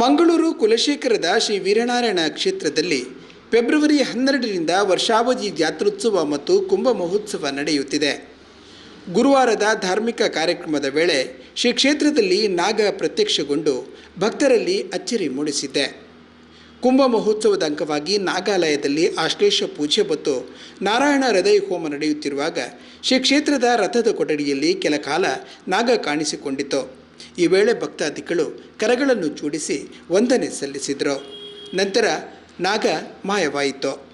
ಮಂಗಳೂರು ಕುಲಶೇಖರದ ಶ್ರೀ ವೀರನಾರಾಯಣ ಕ್ಷೇತ್ರದಲ್ಲಿ ಫೆಬ್ರವರಿ ಹನ್ನೆರಡರಿಂದ ವರ್ಷಾವಧಿ ಜಾತ್ರೋತ್ಸವ ಮತ್ತು ಕುಂಭ ಮಹೋತ್ಸವ ನಡೆಯುತ್ತಿದೆ. ಗುರುವಾರದ ಧಾರ್ಮಿಕ ಕಾರ್ಯಕ್ರಮದ ವೇಳೆ ಶ್ರೀ ಕ್ಷೇತ್ರದಲ್ಲಿ ನಾಗ ಪ್ರತ್ಯಕ್ಷಗೊಂಡು ಭಕ್ತರಲ್ಲಿ ಅಚ್ಚರಿ ಮೂಡಿಸಿದೆ ಕುಂಭ ಮಹೋತ್ಸವದ ಅಂಗವಾಗಿ ನಾಗಾಲಯದಲ್ಲಿ ಆಶ್ಲೇಷ ಪೂಜೆ ಮತ್ತು ನಾರಾಯಣ ಹೃದಯ ಹೋಮ ನಡೆಯುತ್ತಿರುವಾಗ ಶ್ರೀ ಕ್ಷೇತ್ರದ ರಥದ ಕೊಠಡಿಯಲ್ಲಿ ಕೆಲ ಕಾಲ ನಾಗ ಕಾಣಿಸಿಕೊಂಡಿತು ಈ ವೇಳೆ ಭಕ್ತಾದಿಗಳು ಕರಗಳನ್ನು ಜೋಡಿಸಿ ವಂದನೆ ಸಲ್ಲಿಸಿದರು. ನಂತರ ನಾಗ ಮಾಯವಾಯಿತು.